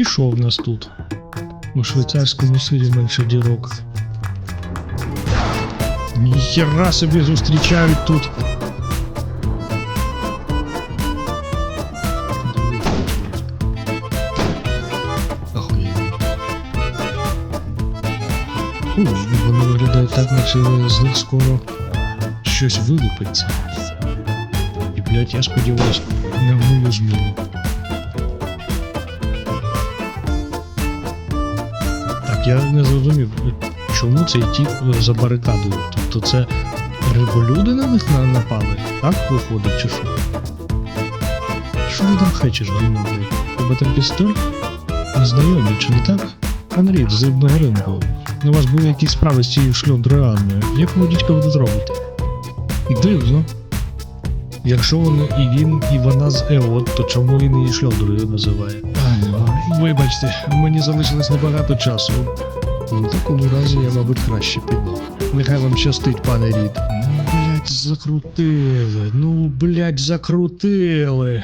І що в нас тут? У швейцарському сирі менше дірок. Ніхера собі зустрічають тут. Охуєнно. Фу, Вони виглядають так, наче з них скоро щось вилупиться. І, блядь, я сподіваюсь, не в мою зміну. Я не зрозумів, чому цей тіп е, за барикадою? Тобто це риболюди на них напали? Так виходить, чи що? Що ти там хечеш, гімно, блядь? Тебе там пістоль? Незнайомі, чи не так? Анрід з рибного ринку. У вас були якісь справи з цією шльондрою Анною. Як ви дідька ви тут? Дивно. Якщо вони і він, і вона з Ео, то чому він її шльондрою називає? Вибачте, мені залишилось небагато часу. Ну, в такому разі я, мабуть, краще піду. Нехай вам щастить, пане Рід. Ну, блять, закрутили. Ну, блять, закрутили.